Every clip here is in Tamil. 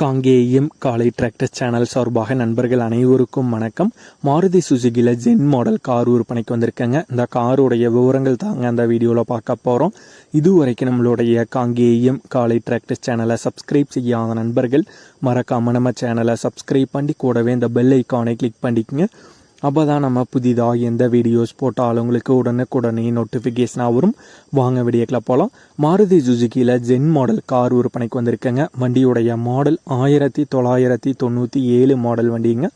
காங்கேயம் காலை டிராக்டர் சேனல் சார்பாக நண்பர்கள் அனைவருக்கும் வணக்கம். மாருதி சுசுகியில் ஜென் மாடல் கார் விற்பனைக்கு வந்திருக்கேங்க. இந்த காருடைய விவரங்கள் தாங்க அந்த வீடியோவில் பார்க்க போகிறோம் இதுவரைக்கும் நம்மளுடைய காங்கேயம் காலை டிராக்டர் சேனலை சப்ஸ்கிரைப் செய்யாத நண்பர்கள் மறக்காமல் நம்ம சேனலை சப்ஸ்கிரைப் பண்ணி கூடவே இந்த பெல் ஐக்கானை கிளிக் பண்ணிக்கங்க. அப்போ தான் நம்ம புதிதாக எந்த வீடியோஸ் போட்டாலும் உங்களுக்கு உடனுக்குடனே நோட்டிஃபிகேஷனாக வரும். வாங்க வீடியோக்கில் போகலாம் மாருதி சுஜுக்கியில் ஜென் மாடல் கார் விற்பனைக்கு வந்திருக்கேங்க. வண்டியுடைய மாடல் ஆயிரத்தி தொள்ளாயிரத்தி தொண்ணூற்றி ஏழு மாடல் வண்டிங்க.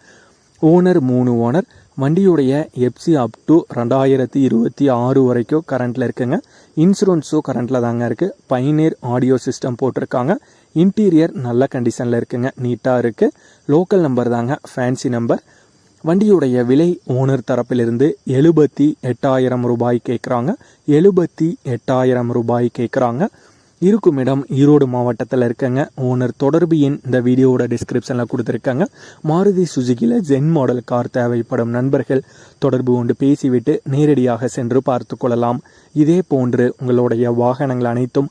ஓனர் மூணு ஓனர் வண்டியுடைய எஃப்சி அப் டு ரெண்டாயிரத்தி இருபத்தி ஆறு வரைக்கும் கரண்ட்டில் இருக்குங்க. இன்சூரன்ஸும் கரண்ட்டில் தாங்க இருக்குது பைனீர் ஆடியோ சிஸ்டம் போட்டிருக்காங்க. இன்டீரியர் நல்ல கண்டிஷனில் இருக்குங்க. நீட்டாக இருக்குது லோக்கல் நம்பர் தாங்க. ஃபேன்சி நம்பர் வண்டியுடைய விலை ஓனர் தரப்பிலிருந்து எழுபத்தி எட்டாயிரம் ரூபாய் கேட்குறாங்க. எழுபத்தி எட்டாயிரம் ரூபாய் கேட்குறாங்க. இருக்கும் இடம் ஈரோடு மாவட்டத்தில் இருக்கங்க. ஓனர் தொடர்பு எண் இந்த வீடியோவோட டிஸ்கிரிப்ஷனில் கொடுத்துருக்காங்க. மாருதி சுசுகியில் ஜென் மாடல் கார் தேவைப்படும் நண்பர்கள் தொடர்பு கொண்டு பேசிவிட்டு நேரடியாக சென்று பார்த்து கொள்ளலாம். இதே போன்று உங்களுடைய வாகனங்கள் அனைத்தும்